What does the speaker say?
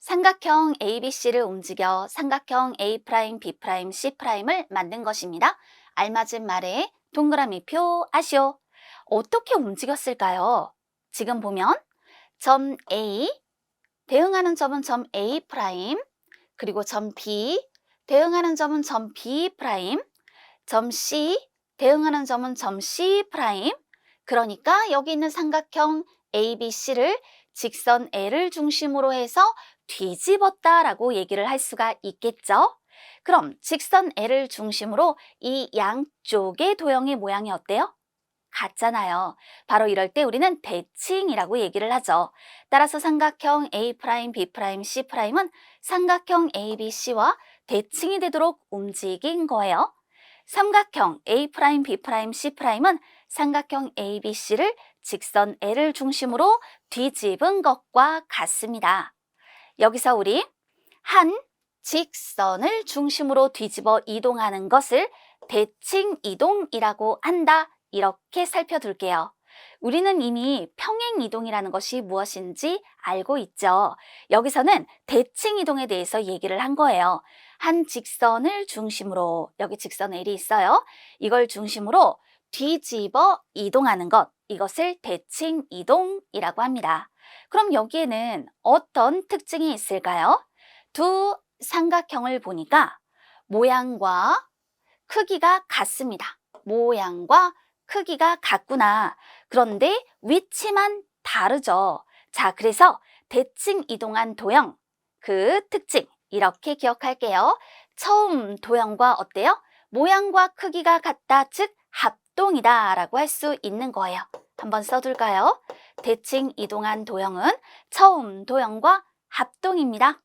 삼각형 ABC를 움직여 삼각형 A', B', C'을 만든 것입니다. 알맞은 말에 동그라미 표 아시오. 어떻게 움직였을까요? 지금 보면 점 A, 대응하는 점은 점 A', 그리고 점 B, 대응하는 점은 점 B', 점 C, 대응하는 점은 점 C'. 그러니까 여기 있는 삼각형 ABC를 직선 L을 중심으로 해서 뒤집었다 라고 얘기를 할 수가 있겠죠. 그럼 직선 L을 중심으로 이 양쪽의 도형의 모양이 어때요? 같잖아요. 바로 이럴 때 우리는 대칭이라고 얘기를 하죠. 따라서 삼각형 A', B', C'은 삼각형 ABC와 대칭이 되도록 움직인 거예요. 삼각형 A', B', C'은 삼각형 ABC를 직선 L을 중심으로 뒤집은 것과 같습니다. 여기서 우리 한 직선을 중심으로 뒤집어 이동하는 것을 대칭 이동이라고 한다. 이렇게 살펴둘게요. 우리는 이미 평행 이동이라는 것이 무엇인지 알고 있죠. 여기서는 대칭 이동에 대해서 얘기를 한 거예요. 한 직선을 중심으로, 여기 직선 L이 있어요. 이걸 중심으로 뒤집어 이동하는 것, 이것을 대칭 이동이라고 합니다. 그럼 여기에는 어떤 특징이 있을까요? 두 삼각형을 보니까 모양과 크기가 같습니다. 모양과 크기가 같구나. 그런데 위치만 다르죠. 자, 그래서 대칭 이동한 도형, 그 특징, 이렇게 기억할게요. 처음 도형과 어때요? 모양과 크기가 같다, 즉 합동이다 라고 할 수 있는 거예요. 한번 써둘까요? 대칭 이동한 도형은 처음 도형과 합동입니다.